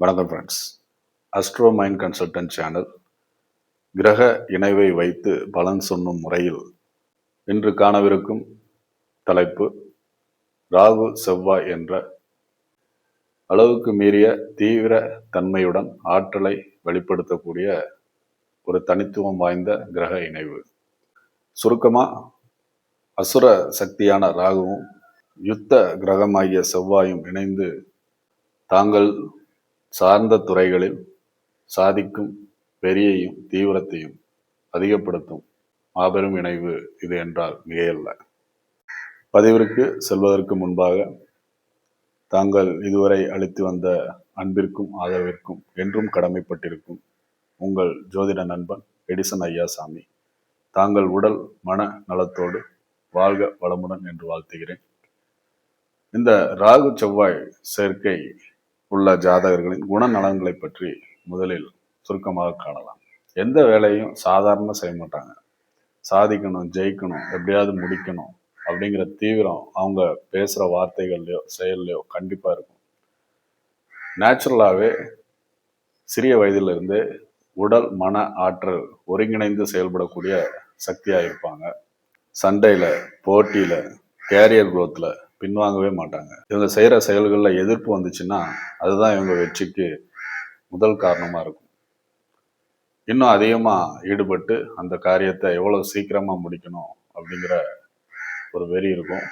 வணக்கம் friends astro mind consultant channel கிரக இணைவை வைத்து பலன் சொல்லும் முறையில் இன்று காணவிருக்கும் தலைப்பு ராகு செவ்வாய் என்ற அளவுக்கு மீறிய தீவிர தன்மையுடன் ஆற்றலை வெளிப்படுத்தக்கூடிய ஒரு தனித்துவம் வாய்ந்த கிரக இணைவு. சுருக்கமாக அசுர சக்தியான ராகுவும் யுத்த கிரகமாகிய செவ்வாயும் இணைந்து தாங்கள் சார்ந்த துறைகளில் சாதிக்கும் பெரியையும் தீவிரத்தையும் அதிகப்படுத்தும் மாபெரும் இணைவு இது என்றால் மிகையல்ல. பதிவிற்கு செல்வதற்கு முன்பாக தாங்கள் இதுவரை அளித்து வந்த அன்பிற்கும் ஆதரவிற்கும் என்றும் கடமைப்பட்டிருக்கும் உங்கள் ஜோதிட நண்பன் எடிசன் ஐயாசாமி. தாங்கள் உடல் மன நலத்தோடு வாழ்க வளமுடன் என்று வாழ்த்துகிறேன். இந்த ராகு செவ்வாய் சேர்க்கை உள்ள ஜாதகர்களின் குணநலன்களை பற்றி முதலில் சுருக்கமாக காணலாம். எந்த வேலையும் சாதாரண செய்ய மாட்டாங்க. சாதிக்கணும் ஜெயிக்கணும் எப்படியாவது முடிக்கணும் அப்படிங்கிற தீவிரம் அவங்க பேசுகிற வார்த்தைகள்லையோ செயல்லையோ கண்டிப்பாக இருக்கும். நேச்சுரலாகவே சிறிய வயதிலிருந்து உடல் மன ஆற்றல் ஒருங்கிணைந்து செயல்படக்கூடிய சக்தியாக இருப்பாங்க. சண்டையில் போட்டியில் கேரியர் குரோத்தில் பின்வாங்கவே மாட்டாங்க. இவங்க செய்கிற செயல்களில் எதிர்ப்பு வந்துச்சுன்னா அதுதான் இவங்க வெற்றிக்கு முதல் காரணமாக இருக்கும். இன்னும் அதிகமாக ஈடுபட்டு அந்த காரியத்தை எவ்வளோ சீக்கிரமாக முடிக்கணும் அப்படிங்கிற ஒரு வெறி இருக்கும்.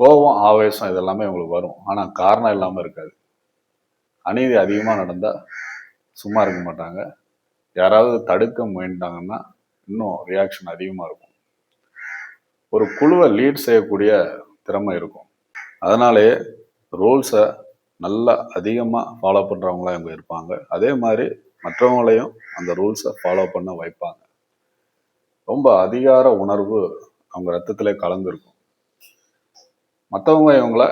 கோபம் ஆவேசம் இதெல்லாமே இவங்களுக்கு வரும். ஆனால் காரணம் இல்லாமல் இருக்காது. அநீதி அதிகமாக நடந்தால் சும்மா இருக்க மாட்டாங்க. யாராவது தடுக்க முயன்றாங்கன்னா இன்னும் ரியாக்ஷன் அதிகமாக இருக்கும். ஒரு குழுவை லீட் செய்யக்கூடிய திறமை இருக்கும். அதனாலே ரூல்ஸை நல்லா அதிகமாக ஃபாலோ பண்ணுறவங்களாம் இவங்க இருப்பாங்க. அதே மாதிரி மற்றவங்களையும் அந்த ரூல்ஸை ஃபாலோ பண்ண வைப்பாங்க. ரொம்ப அதிகார உணர்வு அவங்க ரத்தத்திலே கலந்துருக்கும். மற்றவங்க இவங்கள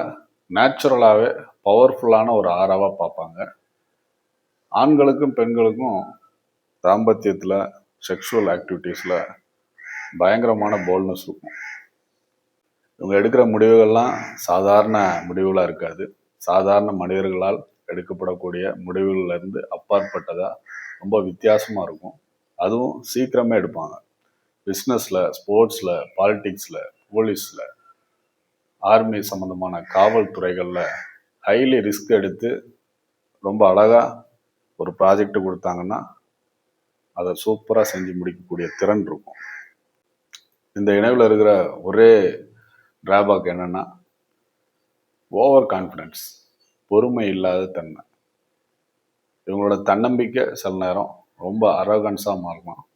நேச்சுரலாகவே பவர்ஃபுல்லான ஒரு ஆறாவாக பார்ப்பாங்க. ஆண்களுக்கும் பெண்களுக்கும் தாம்பத்தியத்தில் செக்ஷுவல் ஆக்டிவிட்டீஸில் பயங்கரமான போல்னஸ் இருக்கும். இவங்க எடுக்கிற முடிவுகள்லாம் சாதாரண முடிவுகளாக இருக்காது. சாதாரண மனிதர்களால் எடுக்கப்படக்கூடிய முடிவுகள்லேருந்து அப்பாற்பட்டதாக ரொம்ப வித்தியாசமாக இருக்கும். அதுவும் சீக்கிரமே எடுப்பாங்க. பிஸ்னஸில் ஸ்போர்ட்ஸில் பாலிட்டிக்ஸில் போலீஸில் ஆர்மி சம்மந்தமான காவல்துறைகளில் ஹைலி ரிஸ்க் எடுத்து ரொம்ப அழகாக ஒரு ப்ராஜெக்ட் கொடுத்தாங்கன்னா அதை சூப்பராக செஞ்சு முடிக்கக்கூடிய திறன் இருக்கும். இந்த இணைவில் இருக்கிற ஒரே டிராபேக் என்னென்னா ஓவர் கான்ஃபிடென்ஸ் பொறுமை இல்லாத தன்மை. இவங்களோட தன்னம்பிக்கை சில நேரம் ரொம்ப அரகன்ஸாக மாறலாம்.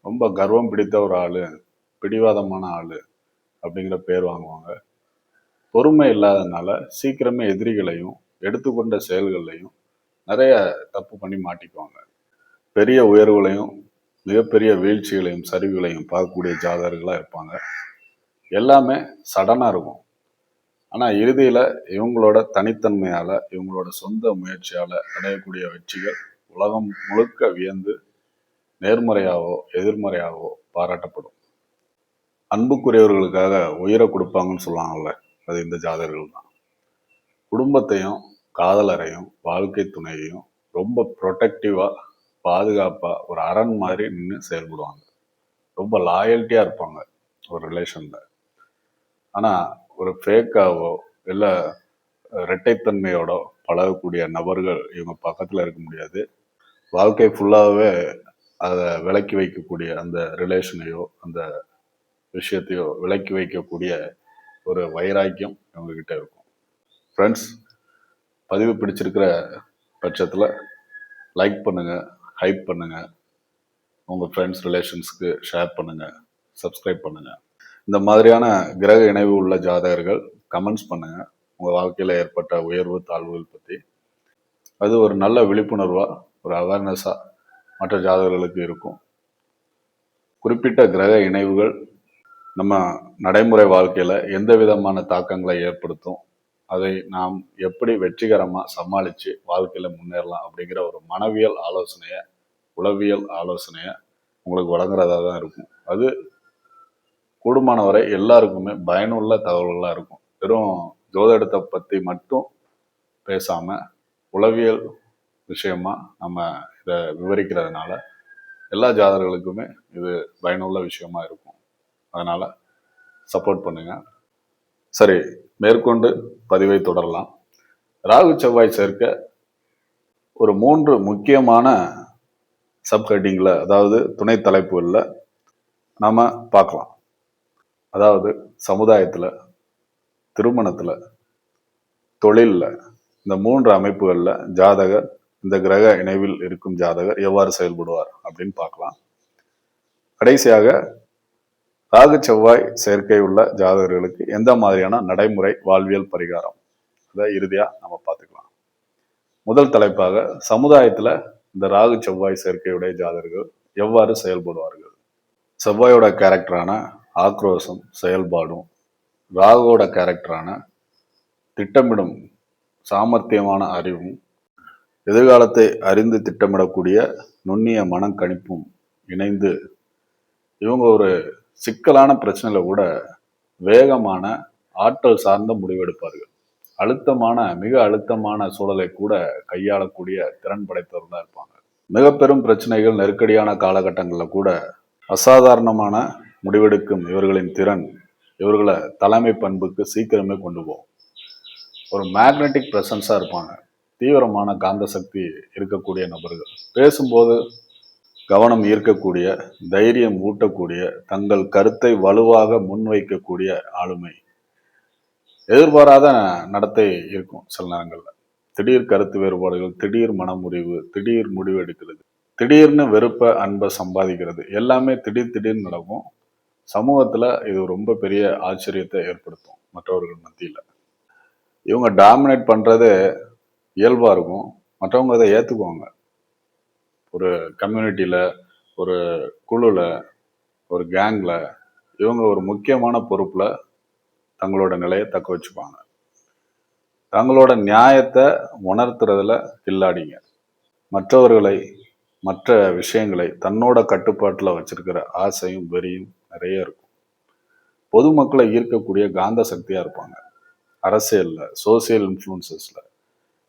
ரொம்ப கர்வம் பிடித்த ஒரு ஆள் பிடிவாதமான ஆள் அப்படிங்கிற பேர் வாங்குவாங்க. பொறுமை இல்லாதனால சீக்கிரமே எதிரிகளையும் எடுத்துக்கொண்ட செயல்களையும் நிறைய தப்பு பண்ணி மாட்டிக்குவாங்க. பெரிய உயர்வுகளையும் மிகப்பெரிய வீழ்ச்சிகளையும் சரிவுகளையும் பார்க்கக்கூடிய ஜாதகர்களாக இருப்பாங்க. எல்லாமே சடனாக இருக்கும். ஆனால் இறுதியில் இவங்களோட தனித்தன்மையால் இவங்களோட சொந்த முயற்சியால் அடையக்கூடிய வெற்றிகள் உலகம் முழுக்க வியந்து நேர்மறையாகவோ எதிர்மறையாகவோ பாராட்டப்படும். அன்புக்குரியவர்களுக்காக உயிரை கொடுப்பாங்கன்னு சொல்லுவாங்கல்ல அது இந்த ஜாதகர்கள் தான். குடும்பத்தையும் காதலரையும் வாழ்க்கை துணையையும் ரொம்ப ப்ரொடெக்டிவாக பாதுகாப்பாக ஒரு அரண் மாதிரி நின்று செயல்படுவாங்க. ரொம்ப லாயல்ட்டியாக இருப்பாங்க ஒரு ரிலேஷனில் ஆனால் ஒரு ஃபேக்காவோ இல்லை இரட்டைத்தன்மையோட பழகக்கூடிய நபர்கள் இவங்க பக்கத்தில் இருக்க முடியாது. வாழ்க்கை ஃபுல்லாகவே அதை விலக்கி வைக்கக்கூடிய அந்த ரிலேஷனையோ அந்த விஷயத்தையோ விலக்கி வைக்கக்கூடிய ஒரு வைராக்கியம் இவங்கக்கிட்ட இருக்கும். ஃப்ரெண்ட்ஸ் பதிவு பிடிச்சிருக்கிற பட்சத்தில் லைக் பண்ணுங்கள் ஹைப் பண்ணுங்கள் உங்கள் ஃப்ரெண்ட்ஸ் ரிலேஷன்ஸ்க்கு ஷேர் பண்ணுங்கள் சப்ஸ்கிரைப் பண்ணுங்கள் இந்த மாதிரியான கிரக இணைவு உள்ள ஜாதகர்கள் கமெண்ட்ஸ் பண்ணுங்க. உங்க வாழ்க்கையில ஏற்பட்ட உயர்வு தாழ்வுகள் பத்தி. அது ஒரு நல்ல விழிப்புணர்வா ஒரு அவேர்னஸா மற்ற ஜாதகர்களுக்கு இருக்கும். குறிப்பிட்ட கிரக இணைவுகள் நம்ம நடைமுறை வாழ்க்கையில எந்த விதமான தாக்கங்களை ஏற்படுத்தும் அதை நாம் எப்படி வெற்றிகரமாக சமாளித்து வாழ்க்கையில் முன்னேறலாம் அப்படிங்கிற ஒரு மனவியல் ஆலோசனையை உளவியல் ஆலோசனையை உங்களுக்கு வழங்குறதா தான் இருக்கும். அது கூடுமான வரை எல்லாருக்குமே பயனுள்ள தகவல்களாக இருக்கும். வெறும் ஜோதிடத்தை பற்றி மட்டும் பேசாமல் உளவியல் விஷயமா நம்ம இதை விவரிக்கிறதுனால எல்லா ஜாதகர்களுக்குமே இது பயனுள்ள விஷயமா இருக்கும். அதனால் சப்போர்ட் பண்ணுங்க. சரி மேற்கொண்டு பதிவை தொடரலாம். ராகு செவ்வாய் சேர்க்க ஒரு மூன்று முக்கியமான சப்ஹெட்டிங்கில் அதாவது துணை தலைப்புகளில் நாம் பார்க்கலாம். அதாவது சமுதாயத்தில் திருமணத்தில் தொழிலில் இந்த மூன்று அமைப்புகளில் ஜாதகர் இந்த கிரக இணைவில் இருக்கும் ஜாதகர் எவ்வாறு செயல்படுவார் அப்படின்னு பார்க்கலாம். கடைசியாக ராகு செவ்வாய் சேர்க்கை உள்ள ஜாதகர்களுக்கு எந்த மாதிரியான நடைமுறை வாழ்வியல் பரிகாரம்? அதை இறுதியாக நம்ம பார்த்துக்கலாம். முதல் தலைப்பாக சமுதாயத்தில் இந்த ராகு செவ்வாய் சேர்க்கையுடைய ஜாதகர்கள் எவ்வாறு செயல்படுவார்கள்? செவ்வாயோட கேரக்டரான ஆக்ரோஷம் செயல்பாடும் ராகுவோட கேரக்டரான திட்டமிடும் சாமர்த்தியமான அறிவும் எதிர்காலத்தை அறிந்து திட்டமிடக்கூடிய நுண்ணிய மனக்கணிப்பும் இணைந்து இவங்க ஒரு சிக்கலான பிரச்சனையில் கூட வேகமான ஆற்றல் சார்ந்த முடிவெடுப்பார்கள். அழுத்தமான மிக அழுத்தமான சூழலை கூட கையாளக்கூடிய திறன் படைத்தவர் தான் இருப்பாங்க. மிக பெரும் பிரச்சனைகள் நெருக்கடியான காலகட்டங்களில் கூட அசாதாரணமான முடிவெடுக்கும் இவர்களின் திறன் இவர்களை தலைமை பண்புக்கு சீக்கிரமே கொண்டு போகும். ஒரு மேக்னெட்டிக் ப்ரெசன்ஸாக இருப்பாங்க. தீவிரமான காந்த சக்தி இருக்கக்கூடிய நபர்கள். பேசும்போது கவனம் ஈர்க்கக்கூடிய தைரியம் ஊட்டக்கூடிய தங்கள் கருத்தை வலுவாக முன்வைக்கக்கூடிய ஆளுமை. எதிர்பாராத நடத்தை இருக்கும் சில நேரங்களில். திடீர் கருத்து வேறுபாடுகள் திடீர் மனமுறிவு திடீர் முடிவு எடுக்கிறது. திடீர்னு வெறுப்ப அன்பை சம்பாதிக்கிறது. எல்லாமே திடீர் திடீர்னு நடக்கும். சமூகத்தில் இது ரொம்ப பெரிய ஆச்சரியத்தை ஏற்படுத்தும் மற்றவர்கள் மத்தியில். இவங்க டாமினேட் பண்ணுறது இயல்பாக இருக்கும். மற்றவங்க அதை ஏற்றுக்குவாங்க ஒரு கம்யூனிட்டியில் ஒரு குழுவில் ஒரு கேங்கில் இவங்க ஒரு முக்கியமான பொறுப்பில் தங்களோட நிலையை தக்க வச்சுப்பாங்க. தங்களோட நியாயத்தை உணர்த்துறதுல கில்லாடிங்க. மற்றவர்களை மற்ற விஷயங்களை தன்னோட கட்டுப்பாட்டில் வச்சிருக்கிற ஆசையும் வெறியும் நிறைய இருக்கும். பொதுமக்களை ஈர்க்கக்கூடிய காந்த சக்தியாக இருப்பாங்க. அரசியலில் சோசியல் இன்ஃப்ளூன்சஸில்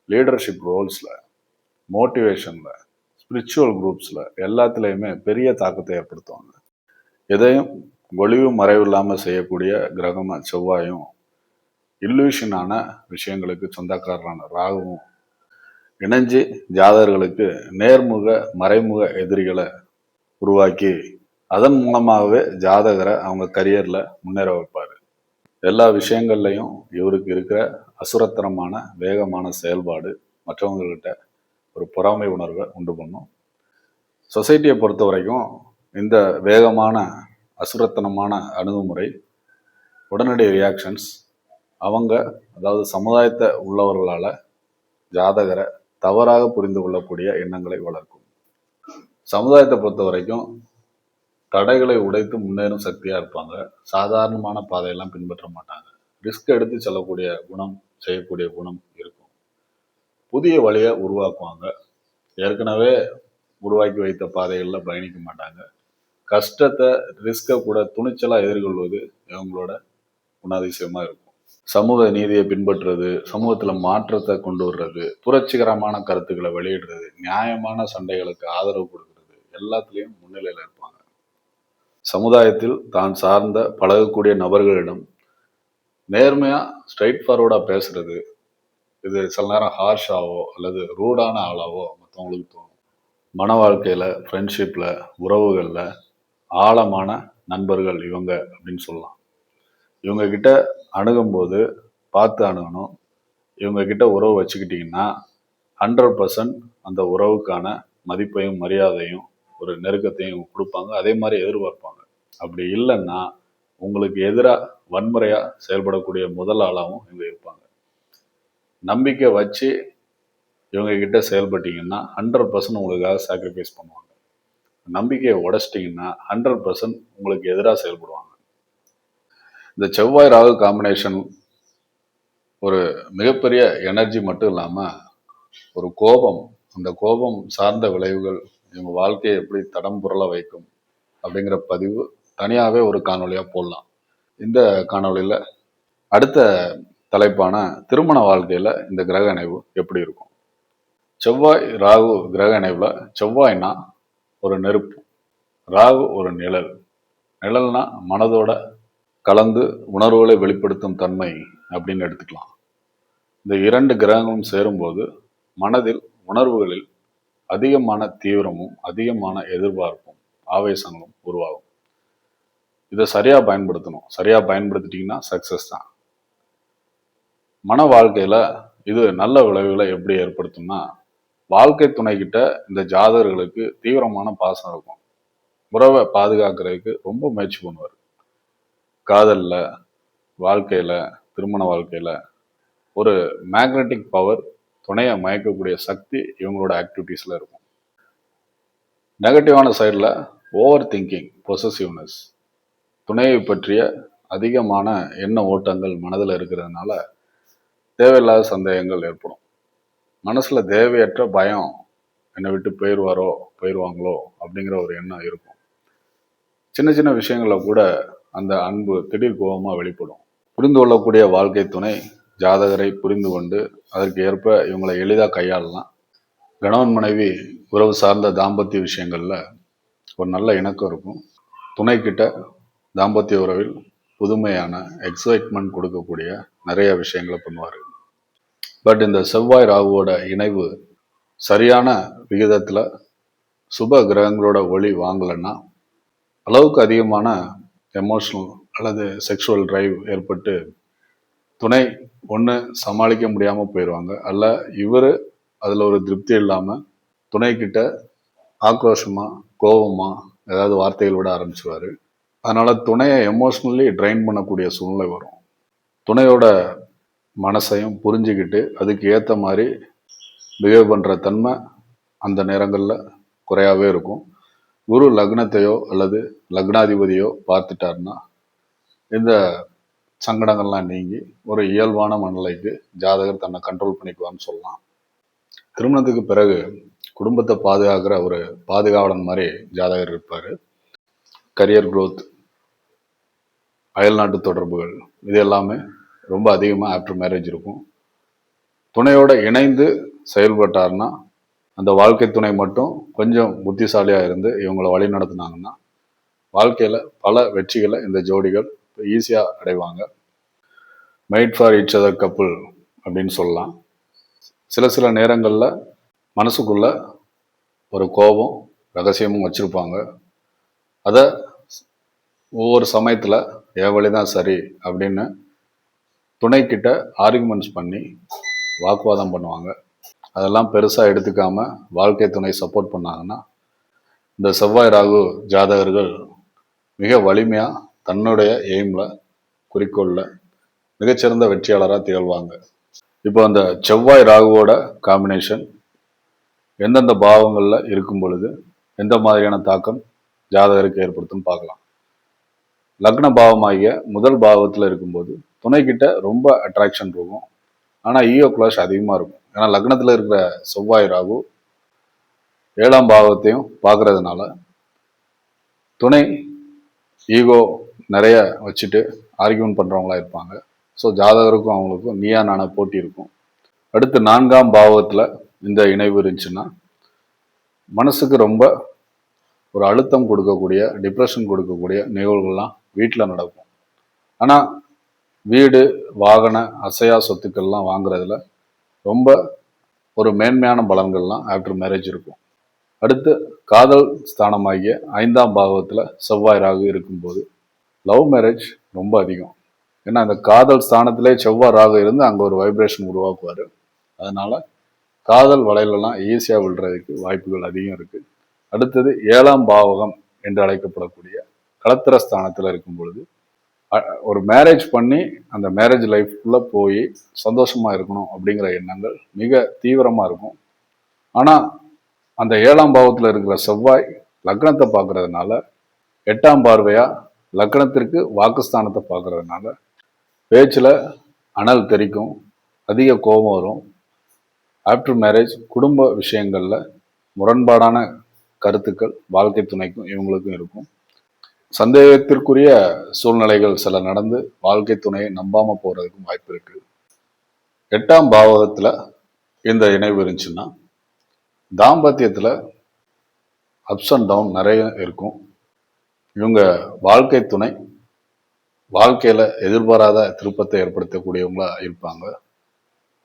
லீடர்ஷிப் ரோல்ஸில் மோட்டிவேஷனில் ஸ்பிரிச்சுவல் குரூப்ஸில் எல்லாத்துலேயுமே பெரிய தாக்கத்தை ஏற்படுத்துவாங்க. எதையும் ஒளிவு மறைவு இல்லாமல் செய்யக்கூடிய கிரகமாக செவ்வாயும் இல்லூஷனான விஷயங்களுக்கு சொந்தக்காரரான ராகுவும் இணைஞ்சு ஜாதகர்களுக்கு நேர்முக மறைமுக எதிரிகளை உருவாக்கி அதன் மூலமாகவே ஜாதகரை அவங்க கரியரில் முன்னேற வைப்பார். எல்லா விஷயங்கள்லையும் இவருக்கு இருக்கிற அசுரத்தனமான வேகமான செயல்பாடு மற்றவங்கக்கிட்ட ஒரு பொறாமை உணர்வை உண்டு பண்ணும். சொசைட்டியை பொறுத்த வரைக்கும் இந்த வேகமான அசுரத்தனமான அணுகுமுறை உடனடி ரியாக்ஷன்ஸ் அவங்க அதாவது சமுதாயத்தை உள்ளவர்களால் ஜாதகரை தவறாக புரிந்து கொள்ளக்கூடிய எண்ணங்களை வளர்க்கும். சமுதாயத்தை பொறுத்த வரைக்கும் தடைகளை உடைத்து முன்னேறும் சக்தியாக இருப்பாங்க. சாதாரணமான பாதையெல்லாம் பின்பற்ற மாட்டாங்க. ரிஸ்க் எடுத்து செல்லக்கூடிய குணம் செய்யக்கூடிய குணம் இருக்கும். புதிய வழியை உருவாக்குவாங்க. ஏற்கனவே உருவாக்கி வைத்த பாதைகளில் பயணிக்க மாட்டாங்க. கஷ்டத்தை ரிஸ்கை கூட துணிச்சலாக எதிர்கொள்வது இவங்களோட குணாதிசயமாக இருக்கும். சமூக நீதியை பின்பற்றுறது சமூகத்தில் மாற்றத்தை கொண்டு வர்றது புரட்சிகரமான கருத்துக்களை வெளியிடுறது நியாயமான சண்டைகளுக்கு ஆதரவு கொடுக்கறது எல்லாத்துலேயும் முன்னிலையில் இருப்பாங்க. சமுதாயத்தில் தான் சார்ந்த பழகக்கூடிய நபர்களிடம் நேர்மையாக ஸ்ட்ரைட் ஃபார்வர்டாக பேசுறது இது சில நேரம் ஹார்ஷாவோ அல்லது ரூடான ஆளாவோ மற்றவங்களுக்கு தோணும். மன வாழ்க்கையில் ஃப்ரெண்ட்ஷிப்பில் உறவுகளில் ஆழமான நண்பர்கள் இவங்க அப்படின்னு சொல்லலாம். இவங்க கிட்ட அணுகும்போது பார்த்து அணுகணும். இவங்க கிட்ட உறவு வச்சுக்கிட்டிங்கன்னா ஹண்ட்ரட் பர்சன்ட் அந்த உறவுக்கான மதிப்பையும் மரியாதையும் ஒரு நெருக்கத்தையும் கொடுப்பாங்க. அதே மாதிரி எதிர்பார்ப்பாங்க. அப்படி இல்லைன்னா உங்களுக்கு எதிராக வன்முறையாக செயல்படக்கூடிய முதல் ஆளாகவும் இவங்க இருப்பாங்க. நம்பிக்கை வச்சு இவங்க கிட்ட செயல்பட்டீங்கன்னா ஹண்ட்ரட் பர்சன்ட் உங்களுக்காக சாக்ரிஃபைஸ் பண்ணுவாங்க. நம்பிக்கையை உடச்சிட்டிங்கன்னா ஹண்ட்ரட் பர்சன்ட் உங்களுக்கு எதிராக செயல்படுவாங்க. இந்த செவ்வாய் ராகு காம்பினேஷன் ஒரு மிகப்பெரிய எனர்ஜி மட்டும் இல்லாமல் ஒரு கோபம் அந்த கோபம் சார்ந்த விளைவுகள் இவங்க வாழ்க்கையை எப்படி தடம் புரள வைக்கும் அப்படிங்கிற பதிவு தனியாகவே ஒரு காணொலியாக போடலாம். இந்த காணொலியில் அடுத்த தலைப்பான திருமண வாழ்க்கையில் இந்த கிரக இணைவு எப்படி இருக்கும்? செவ்வாய் ராகு கிரக இணைவில் செவ்வாய்னா ஒரு நெருப்பு ராகு ஒரு நிழல். நிழல்னா மனதோட கலந்து உணர்வுகளை வெளிப்படுத்தும் தன்மை அப்படின்னு எடுத்துக்கலாம். இந்த இரண்டு கிரகங்களும் சேரும்போது மனதில் உணர்வுகளில் அதிகமான தீவிரமும் அதிகமான எதிர்பார்ப்பும் ஆவேசங்களும் உருவாகும். இதை சரியா பயன்படுத்தணும். சரியா பயன்படுத்திட்டீங்கன்னா சக்சஸ் தான். மன வாழ்க்கையில இது நல்ல விளைவுகளை எப்படி ஏற்படுத்தும்னா வாழ்க்கை துணைக்கிட்ட இந்த ஜாதகர்களுக்கு தீவிரமான பாசம் இருக்கும். உறவை பாதுகாக்கிறதுக்கு ரொம்ப முயற்சி பண்ணுவார். காதல்ல வாழ்க்கையில திருமண வாழ்க்கையில ஒரு மேக்னெட்டிக் பவர் துணையை மயக்கக்கூடிய சக்தி இவங்களோட ஆக்டிவிட்டீஸில் இருக்கும். நெகட்டிவான சைடில் ஓவர் திங்கிங் பொசசிவ்னஸ் துணையை பற்றிய அதிகமான எண்ண ஓட்டங்கள் மனதில் இருக்கிறதுனால தேவையில்லாத சந்தேகங்கள் ஏற்படும். மனசில் தேவையற்ற பயம் என்னை விட்டு போயிடுவாரோ போயிடுவாங்களோ அப்படிங்கிற ஒரு எண்ணம் இருக்கும். சின்ன சின்ன விஷயங்களில் கூட அந்த அன்பு திடீர் கோபமாக வெளிப்படும். புரிந்து கொள்ளக்கூடிய வாழ்க்கை துணை ஜாதகரை புரிந்து கொண்டு அதற்கு ஏற்ப இவங்களை எளிதாக கையாளலாம். கணவன் மனைவி உறவு சார்ந்த தாம்பத்திய விஷயங்களில் ஒரு நல்ல இணக்கம் இருக்கும். துணைக்கிட்ட தாம்பத்திய உறவில் புதுமையான எக்ஸைட்மெண்ட் கொடுக்கக்கூடிய நிறைய விஷயங்களை பண்ணுவார். பட் இந்த செவ்வாய் ராகுவோட இணைவு சரியான விகிதத்தில் சுப கிரகங்களோட ஒளி வாங்கலைன்னா அளவுக்கு அதிகமான எமோஷனல் அல்லது செக்ஷுவல் டிரைவ் ஏற்பட்டு துணை ஒன்று சமாளிக்க முடியாமல் போயிடுவாங்க அல்ல இவர் அதில் ஒரு திருப்தி இல்லாமல் துணைக்கிட்ட ஆக்ரோஷமாக கோபமாக ஏதாவது வார்த்தைகள் விட ஆரம்பிச்சுவார் அதனால் துணையை எமோஷ்னலி ட்ரைன் பண்ணக்கூடிய சூழ்நிலை வரும். துணையோட மனசையும் புரிஞ்சுக்கிட்டு அதுக்கு ஏற்ற மாதிரி பிஹேவ் பண்ணுற தன்மை அந்த நேரங்களில் குறையாவே இருக்கும். குரு லக்னத்தையோ அல்லது லக்னாதிபதியோ பார்த்துட்டாருன்னா இந்த சங்கடங்கள்லாம் நீங்கி ஒரு இயல்பான மனநிலைக்கு ஜாதகர் தன்னை கண்ட்ரோல் பண்ணிக்குவான்னு சொல்லலாம். திருமணத்துக்கு பிறகு குடும்பத்தை பாதுகாக்கிற ஒரு பாதுகாவலன் மாதிரி ஜாதகர் இருப்பார். கரியர் குரோத் அயல்நாட்டு தொடர்புகள் இது எல்லாமே ரொம்ப அதிகமாக ஆஃப்டர் மேரேஜ் இருக்கும். துணையோடு இணைந்து செயல்பட்டார்னா அந்த வாழ்க்கை துணை மட்டும் கொஞ்சம் புத்திசாலியாக இருந்து இவங்களை வழி நடத்துனாங்கன்னா வாழ்க்கையில் பல வெற்றிகளை இந்த ஜோடிகள் ஈஸியாக அடைவாங்க. Made for each other couple அப்படின்னு சொல்லலாம். சில சில நேரங்களில் மனசுக்குள்ள ஒரு கோபம் ரகசியமும் வச்சுருப்பாங்க. அதை ஒவ்வொரு சமயத்தில் என் வழி தான் சரி அப்படின்னு துணைக்கிட்ட ஆர்குமெண்ட்ஸ் பண்ணி வாக்குவாதம் பண்ணுவாங்க. அதெல்லாம் பெருசாக எடுத்துக்காமல் வாழ்க்கை துணை சப்போர்ட் பண்ணாங்கன்னா இந்த செவ்வாய் ராகு ஜாதகர்கள் மிக வலிமையாக தன்னுடைய எய்மில் குறிக்கோளில் மிகச்சிறந்த வெற்றியாளராக திகழ்வாங்க. இப்போ அந்த செவ்வாய் ராகுவோட காம்பினேஷன் எந்தெந்த பாவங்களில் இருக்கும் பொழுது எந்த மாதிரியான தாக்கம் ஜாதகருக்கு ஏற்படுத்தும் பார்க்கலாம். லக்ன பாவமாகிய முதல் பாவத்தில் இருக்கும்போது துணைக்கிட்ட ரொம்ப அட்ராக்ஷன் இருக்கும். ஆனால் ஈயோ கிளாஷ் அதிகமாக இருக்கும். ஏன்னா லக்னத்தில் இருக்கிற செவ்வாய் ராகு ஏழாம் பாவத்தையும் பார்க்கறதுனால துணை ஈகோ நிறைய வச்சுட்டு ஆர்கியூமெண்ட் பண்ணுறவங்களா இருப்பாங்க. ஸோ ஜாதகருக்கும் அவங்களுக்கும் நீயா நானா போட்டி இருக்கும். அடுத்து நான்காம் பாவத்தில் இந்த இணைவு இருந்துச்சுன்னா மனசுக்கு ரொம்ப ஒரு அழுத்தம் கொடுக்கக்கூடிய டிப்ரெஷன் கொடுக்கக்கூடிய நிகழ்வுகள்லாம் வீட்டில் நடக்கும். ஆனால் வீடு வாகன அசையா சொத்துக்கள்லாம் வாங்குறதுல ரொம்ப ஒரு மேன்மையான பலன்கள்லாம் ஆஃப்டர் மேரேஜ் இருக்கும். அடுத்து காதல் ஸ்தானமாகிய ஐந்தாம் பாவத்தில் செவ்வாய் ராகு இருக்கும்போது லவ் மேரேஜ் ரொம்ப அதிகம். ஏன்னா அந்த காதல் ஸ்தானத்திலே செவ்வாய் ராகு இருந்து அங்கே ஒரு வைப்ரேஷன் உருவாக்குவார். அதனால் காதல் வலையிலலாம் ஈஸியாக விழுறதுக்கு வாய்ப்புகள் அதிகம் இருக்குது அடுத்தது ஏழாம் பாவகம் என்று அழைக்கப்படக்கூடிய களத்திர ஸ்தானத்தில் இருக்கும் பொழுது ஒரு மேரேஜ் பண்ணி அந்த மேரேஜ் லைஃப்குள்ளே போய் சந்தோஷமாக இருக்கணும் அப்படிங்கிற எண்ணங்கள் மிக தீவிரமாக இருக்கும். ஆனால் அந்த ஏழாம் பாவத்தில் இருக்கிற செவ்வாய் லக்னத்தை பார்க்குறதுனால எட்டாம் பார்வையாக லக்னத்திற்கு வாக்குஸ்தானத்தை பார்க்கறதுனால பேச்சில் அனல் தெரிக்கும் அதிக கோபம் வரும். ஆஃப்டர் மேரேஜ் குடும்ப விஷயங்களில் முரண்பாடான கருத்துக்கள் வாழ்க்கை துணைக்கும் இவங்களுக்கும் இருக்கும். சந்தேகத்திற்குரிய சூழ்நிலைகள் சில நடந்து வாழ்க்கை துணையை நம்பாமல் போகிறதுக்கும் வாய்ப்பு இருக்குது எட்டாம் பாவகத்தில் இந்த இணைவு இருந்துச்சுன்னா தாம்பத்தியத்தில் அப்ஸ் அண்ட் டவுன் நிறைய இருக்கும். இவங்க வாழ்க்கை துணை வாழ்க்கையில் எதிர்பாராத திருப்பத்தை ஏற்படுத்தக்கூடியவங்களா இருப்பாங்க.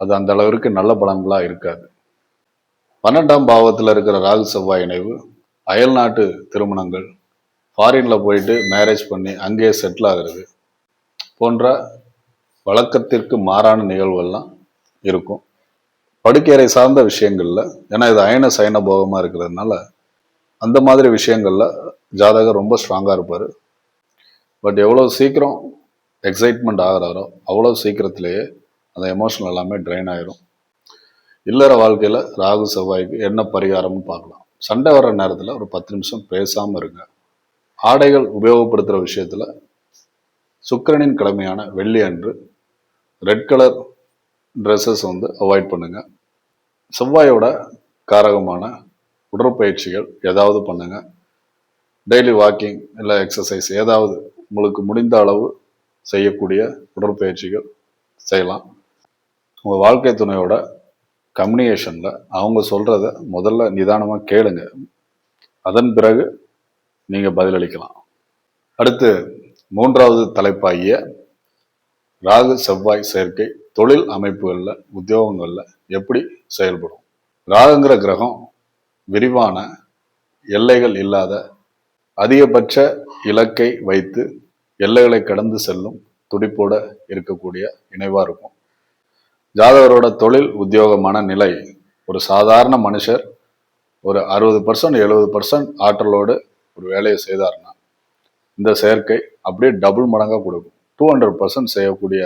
அது அந்த அளவிற்கு நல்ல பலன்களாக இருக்காது. பன்னெண்டாம் பாவத்தில் இருக்கிற ராகு செவ்வாய் இணைவு அயல் நாட்டு திருமணங்கள் ஃபாரினில் போயிட்டு மேரேஜ் பண்ணி அங்கேயே செட்டில் ஆகிறது போன்ற வழக்கத்திற்கு மாறான நிகழ்வுகள்லாம் இருக்கும். படுக்கையறை சார்ந்த விஷயங்களில் ஏன்னா இது அயன சயன போகமாக இருக்கிறதுனால அந்த மாதிரி விஷயங்களில் ஜாதகர் ரொம்ப ஸ்ட்ராங்காக இருப்பார். பட் எவ்வளோ சீக்கிரம் எக்ஸைட்மெண்ட் ஆகிறாரோ அவ்வளோ சீக்கிரத்திலேயே அந்த எமோஷனல் எல்லாமே ட்ரைன் ஆயிரும். இல்லற வாழ்க்கையில் ராகு செவ்வாய்க்கு என்ன பரிகாரம்னு பார்க்கலாம். சண்டை வர்ற நேரத்தில் ஒரு பத்து நிமிஷம் பேசாமல் இருங்க. ஆடைகள் உபயோகப்படுத்துகிற விஷயத்தில் சுக்கிரனின் கிழமையான வெள்ளி அன்று ரெட் கலர் ட்ரெஸ்ஸஸ் வந்து அவாய்ட் பண்ணுங்கள் செவ்வாயோட காரகமான உடற்பயிற்சிகள் ஏதாவது பண்ணுங்கள் டெய்லி வாக்கிங் இல்லை எக்ஸசைஸ் ஏதாவது உங்களுக்கு முடிந்த அளவு செய்யக்கூடிய உடற்பயிற்சிகள் செய்யலாம். உங்கள் வாழ்க்கை துணையோட கம்யூனிகேஷனில் அவங்க சொல்கிறத முதல்ல நிதானமாக கேளுங்க. அதன் பிறகு நீங்கள் பதிலளிக்கலாம். அடுத்து மூன்றாவது தலைப்பாகிய ராகு செவ்வாய் சேர்க்கை தொழில் அமைப்புகளில் உத்தியோகங்களில் எப்படி செயல்படும்? ராகுங்கிற கிரகம் விரிவான எல்லைகள் இல்லாத அதிகபட்ச இலக்கை வைத்து எல்லைகளை கடந்து செல்லும் துடிப்போட இருக்கக்கூடிய இணைவாக இருக்கும். ஜாதகரோட தொழில் உத்தியோகமான நிலை ஒரு சாதாரண மனுஷர் ஒரு அறுபது பர்சன்ட் எழுபது பர்சன்ட் ஆற்றலோடு ஒரு வேலையை செய்தார்னா இந்த செயற்கை அப்படியே டபுள் மடங்காக கொடுக்கும். டூ ஹண்ட்ரட் பர்சன்ட் செய்யக்கூடிய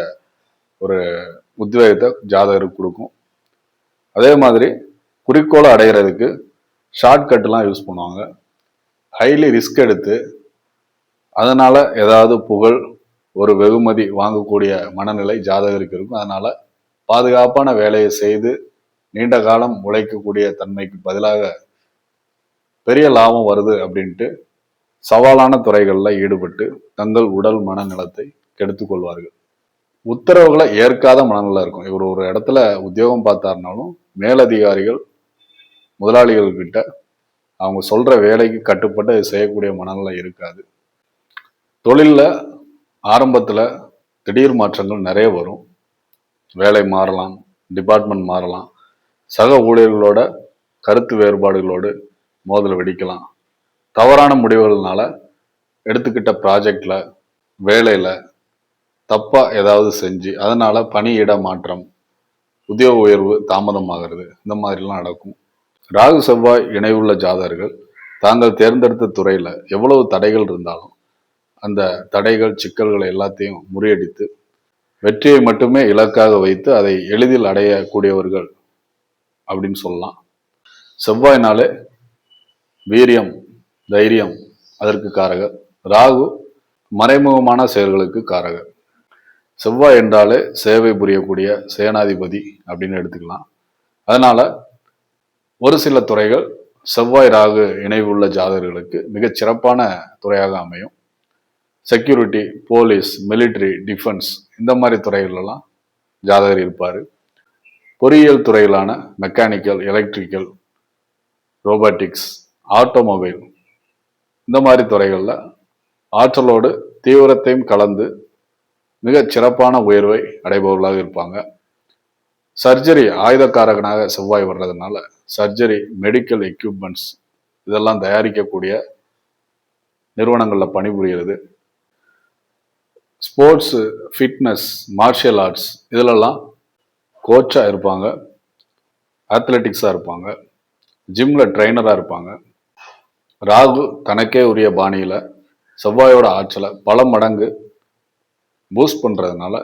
ஒரு உத்வேகத்தை ஜாதகருக்கு கொடுக்கும். அதே மாதிரி குறிக்கோளை அடைகிறதுக்கு ஷார்ட்கட்லாம் யூஸ் பண்ணுவாங்க. ஹைலி ரிஸ்க் எடுத்து அதனால் ஏதாவது புகழ் ஒரு வெகுமதி வாங்கக்கூடிய மனநிலை ஜாதகருக்கு இருக்கும். அதனால் பாதுகாப்பான வேலையை செய்து நீண்ட காலம் உழைக்கக்கூடிய தன்மைக்கு பதிலாக பெரிய லாபம் வருது அப்படின்ட்டு சவாலான துறைகளில் ஈடுபட்டு தங்கள் உடல் மனநலத்தை கெடுத்துக் கொள்வார்கள். உத்தரவுகளை ஏற்காத மனநிலை இருக்கும். இவர் ஒரு இடத்துல உத்தியோகம் பார்த்தாருனாலும் மேலதிகாரிகள் முதலாளிகள்கிட்ட அவங்க சொல்கிற வேலைக்கு கட்டுப்பட்டு செய்யக்கூடிய மனநிலை இருக்காது. தொழிலில் ஆரம்பத்தில் திடீர் மாற்றங்கள் நிறைய வரும். வேலை மாறலாம் டிபார்ட்மெண்ட் மாறலாம். சக ஊழியர்களோட கருத்து வேறுபாடுகளோடு மோதல் வெடிக்கலாம். தவறான முடிவுகள்னால எடுத்துக்கிட்ட ப்ராஜெக்டில் வேலையில் தப்பாக ஏதாவது செஞ்சு அதனால் பணியிட மாற்றம் உத்தியோக உயர்வு தாமதமாகிறது இந்த மாதிரிலாம் நடக்கும். ராகு செவ்வாய் இணைவுள்ள ஜாதகர்கள் தாங்கள் தேர்ந்தெடுத்த துறையில் எவ்வளவு தடைகள் இருந்தாலும் அந்த தடைகள் சிக்கல்களை எல்லாத்தையும் முறியடித்து வெற்றியை மட்டுமே இலக்காக வைத்து அதை எளிதில் அடையக்கூடியவர்கள் அப்படின்னு சொல்லலாம். செவ்வாய்னாலே வீரியம் தைரியம் அதற்கு காரகர். ராகு மறைமுகமான செயல்களுக்கு காரகர். செவ்வாய் என்றாலே சேவை புரியக்கூடிய சேனாதிபதி அப்படின்னு எடுத்துக்கலாம். அதனால ஒரு சில துறைகள் செவ்வாய் ராகு இணைவுள்ள ஜாதகர்களுக்கு மிகச் சிறப்பான துறையாக அமையும். செக்யூரிட்டி போலீஸ் மிலிட்ரி டிஃபென்ஸ் இந்த மாதிரி துறைகளெல்லாம் ஜாதகர் இருப்பார். பொறியியல் துறைகளான மெக்கானிக்கல் எலக்ட்ரிக்கல் ரோபோட்டிக்ஸ் ஆட்டோமொபைல் இந்த மாதிரி துறைகளில் ஆற்றலோடு தீவிரத்தையும் கலந்து மிக சிறப்பான உயர்வை அடைபவர்களாக இருப்பாங்க. சர்ஜரி ஆயுதக்காரகனாக செவ்வாய் வர்றதுனால சர்ஜரி மெடிக்கல் எக்யூப்மெண்ட்ஸ் இதெல்லாம் தயாரிக்கக்கூடிய நிறுவனங்களில் பணிபுரிகிறது. ஸ்போர்ட்ஸு ஃபிட்னஸ் மார்ஷியல் ஆர்ட்ஸ் இதிலெல்லாம் கோச்சாக இருப்பாங்க அத்லெட்டிக்ஸாக இருப்பாங்க ஜிம்மில் ட்ரைனராக இருப்பாங்க. ராகு தனக்கே உரிய பாணியில் செவ்வாயோட ஆற்றலை பல மடங்கு பூஸ்ட் பண்ணுறதுனால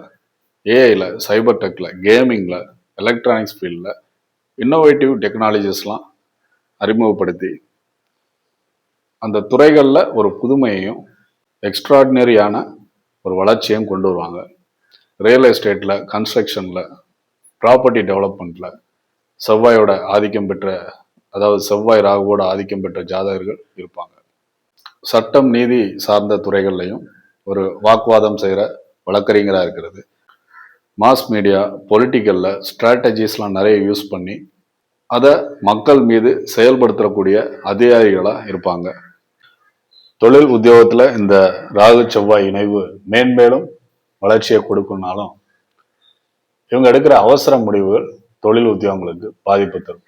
ஏஐயில் சைபர் டெக்கில் கேமிங்கில் எலக்ட்ரானிக்ஸ் ஃபீல்டில் இன்னோவேட்டிவ் டெக்னாலஜிஸ்லாம் அறிமுகப்படுத்தி அந்த துறைகளில் ஒரு புதுமையையும் எக்ஸ்ட்ராடினரியான ஒரு வளர்ச்சியும் கொண்டு வருவாங்க. ரியல் எஸ்டேட்டில் கன்ஸ்ட்ரக்ஷனில் ப்ராப்பர்ட்டி டெவலப்மெண்ட்டில் செவ்வாயோட ஆதிக்கம் பெற்ற அதாவது செவ்வாய் ராகுவோட ஆதிக்கம் பெற்ற ஜாதகர்கள் இருப்பாங்க. சட்டம் நீதி சார்ந்த துறைகள்லையும் ஒரு வாக்குவாதம் செய்கிற வழக்கறிஞராக இருக்கிறது. மாஸ் மீடியா பொலிட்டிக்கலில் ஸ்ட்ராட்டஜிஸ்லாம் நிறைய யூஸ் பண்ணி அதை மக்கள் மீது செயல்படுத்தக்கூடிய அதிகாரிகளாக இருப்பாங்க. தொழில் உத்தியோகத்தில் இந்த ராகு செவ்வாய் இணைவு மேன்மேலும் வளர்ச்சியை கொடுக்கும்னாலும் இவங்க எடுக்கிற அவசர முடிவுகள் தொழில் உத்தியோகங்களுக்கு பாதிப்பு தரும்.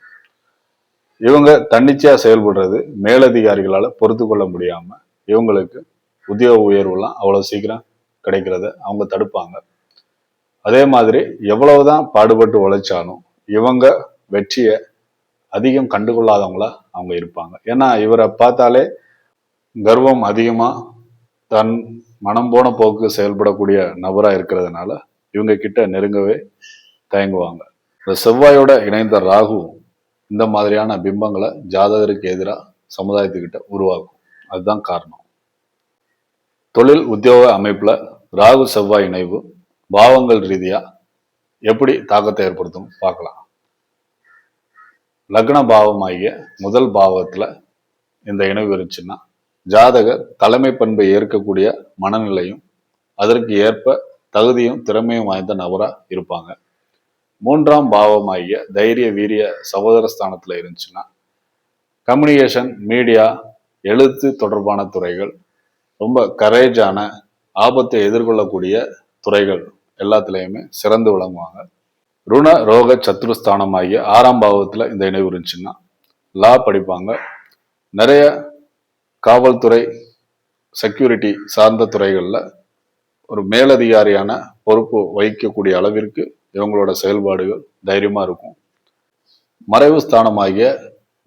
இவங்க தன்னிச்சையாக செயல்படுறது மேலதிகாரிகளால் பொறுத்து கொள்ள முடியாமல் இவங்களுக்கு உத்தியோக உயர்வுலாம் அவ்வளோ சீக்கிரம் கிடைக்கிறத அவங்க தடுப்பாங்க. அதே மாதிரி எவ்வளவுதான் பாடுபட்டு உழைச்சாலும் இவங்க வெற்றியை அதிகம் கண்டுகொள்ளாதவங்களா அவங்க இருப்பாங்க. ஏன்னா இவரை பார்த்தாலே கர்வம் அதிகமாக தன் மனம் போன போக்கு செயல்படக்கூடிய நபராக இருக்கிறதுனால இவங்க கிட்ட நெருங்கவே தயங்குவாங்க. இந்த செவ்வாயோட இணைந்த ராகு இந்த மாதிரியான பிம்பங்களை ஜாதகருக்கு எதிராக சமுதாயத்துக்கிட்ட உருவாக்கும். அதுதான் காரணம். தொழில் உத்தியோக அமைப்பில் ராகு செவ்வாய் இணைவு பாவங்கள் ரீதியா எப்படி தாக்கத்தை ஏற்படுத்தும் பார்க்கலாம். லக்ன பாவமாகிய முதல் பாவத்துல இந்த இணைவு இருந்துச்சுன்னா ஜாதகர் தலைமை பண்பை ஏற்கக்கூடிய மனநிலையும் அதற்கு ஏற்ப தகுதியும் திறமையும் வாய்ந்த நபரா இருப்பாங்க. மூன்றாம் பாவமாகிய தைரிய வீரிய சகோதர ஸ்தானத்துல இருந்துச்சுன்னா கம்யூனிகேஷன் மீடியா எழுத்து தொடர்பான துறைகள் ரொம்ப கரேஜான ஆபத்தை எதிர்கொள்ளக்கூடிய துறைகள் எல்லாத்துலேயுமே சிறந்து விளங்குவாங்க. ருண ரோக சத்துருஸ்தானமாகிய ஆறாம் பாவத்தில் இந்த இணைவு இருந்துச்சுன்னா லா படிப்பாங்க. நிறைய காவல்துறை செக்யூரிட்டி சார்ந்த துறைகளில் ஒரு மேலதிகாரியான பொறுப்பு வகிக்கக்கூடிய அளவிற்கு இவங்களோட செயல்பாடுகள் தைரியமாக இருக்கும். மறைவு ஸ்தானமாகிய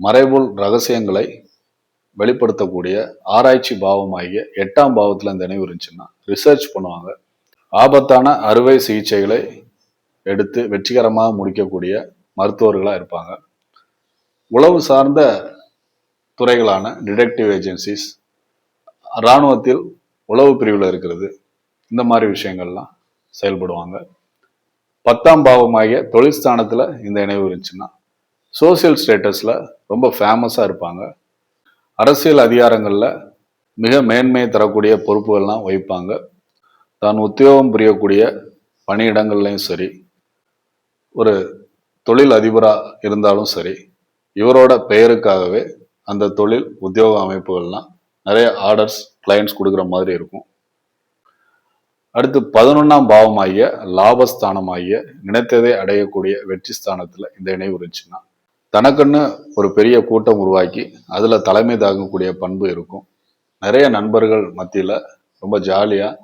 மறைபொருள் ரகசியங்களை வெளிப்படுத்தக்கூடிய ஆராய்ச்சி பாவமாகிய எட்டாம் பாவத்தில் இந்த நினைவு இருந்துச்சுன்னா ரிசர்ச் பண்ணுவாங்க. ஆபத்தான அறுவை சிகிச்சைகளை எடுத்து வெற்றிகரமாக முடிக்கக்கூடிய மருத்துவர்களாக இருப்பாங்க. உளவு சார்ந்த துறைகளான டிடெக்டிவ் ஏஜென்சிஸ் இராணுவத்தில் உளவு பிரிவில் இருக்கிறது. இந்த மாதிரி விஷயங்கள்லாம் செயல்படுவாங்க. பத்தாம் பாவமாகிய தொழிற்ஸ்தானத்தில் இந்த இணைவு இருந்துச்சுன்னா சோசியல் ஸ்டேட்டஸில் ரொம்ப ஃபேமஸாக இருப்பாங்க. அரசியல் அதிகாரங்களில் மிக மேன்மையை தரக்கூடிய பொறுப்புகள்லாம் வகிப்பாங்க. தான் உத்தியோகம் புரியக்கூடிய பணியிடங்கள்லையும் சரி ஒரு தொழில் அதிபராக இருந்தாலும் சரி இவரோட பெயருக்காகவே அந்த தொழில் உத்தியோக அமைப்புகள்லாம் நிறைய ஆர்டர்ஸ் கிளைண்ட்ஸ் கொடுக்குற மாதிரி இருக்கும். அடுத்து பதினொன்றாம் பாவமாகிய லாபஸ்தானமாகிய நினைத்ததை அடையக்கூடிய வெற்றி ஸ்தானத்தில் இந்த இணை இருந்துச்சுன்னா தனக்குன்னு ஒரு பெரிய கூட்டம் உருவாக்கி அதில் தலைமை தாங்கக்கூடிய பண்பு இருக்கும். நிறைய நண்பர்கள் மத்தியில் ரொம்ப ஜாலியாக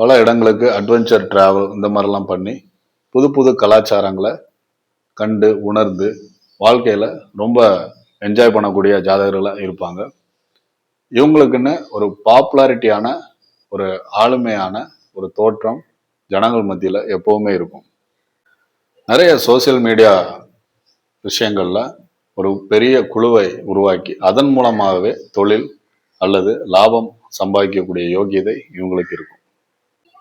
பல இடங்களுக்கு அட்வென்ச்சர் ட்ராவல் இந்த மாதிரிலாம் பண்ணி புது புது கலாச்சாரங்களை கண்டு உணர்ந்து வாழ்க்கையில் ரொம்ப என்ஜாய் பண்ணக்கூடிய ஜாதகர்களாக இருப்பாங்க. இவங்களுக்குன்னு ஒரு பாப்புலாரிட்டியான ஒரு ஆளுமையான ஒரு தோற்றம் ஜனங்கள் மத்தியில் எப்போவுமே இருக்கும். நிறைய சோசியல் மீடியா விஷயங்களில் ஒரு பெரிய குழுவை உருவாக்கி அதன் மூலமாகவே தொழில் அல்லது லாபம் சம்பாதிக்கக்கூடிய யோகியதை இவங்களுக்கு இருக்கும்.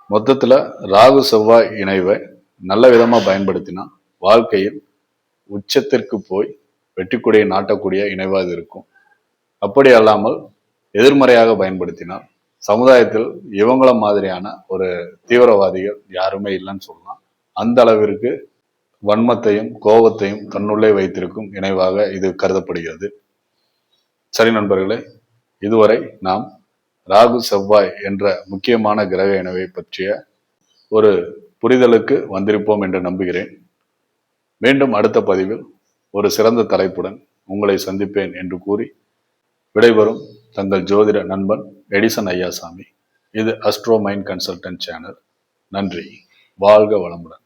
மொத்தத்தில் ராகு செவ்வாய் இணைவை நல்ல விதமாக பயன்படுத்தினா வாழ்க்கையில் உச்சத்திற்கு போய் வெற்றிக்குடியை நாட்டக்கூடிய இணைவாக இருக்கும். அப்படி அல்லாமல் எதிர்மறையாக பயன்படுத்தினால் சமுதாயத்தில் இவங்கள மாதிரியான ஒரு தீவிரவாதிகள் யாருமே இல்லைன்னு சொல்லலாம். அந்த அளவிற்கு வன்மத்தையும் கோபத்தையும் தன்னுள்ளே வைத்திருக்கும் இணைவாக இது கருதப்படுகிறது. சரி நண்பர்களே இதுவரை நாம் ராகு செவ்வாய் என்ற முக்கியமான கிரக இணைவை பற்றிய ஒரு புரிதலுக்கு வந்திருப்போம் என்று நம்புகிறேன். மீண்டும் அடுத்த பதிவில் ஒரு சிறந்த தலைப்புடன் உங்களை சந்திப்பேன் என்று கூறி விடைபெறும் தங்கள் ஜோதிட நண்பன் எடிசன் ஐயாசாமி. இது அஸ்ட்ரோ மைண்ட் கன்சல்டன்ட் சேனல் நன்றி. வாழ்க வளமுடன்.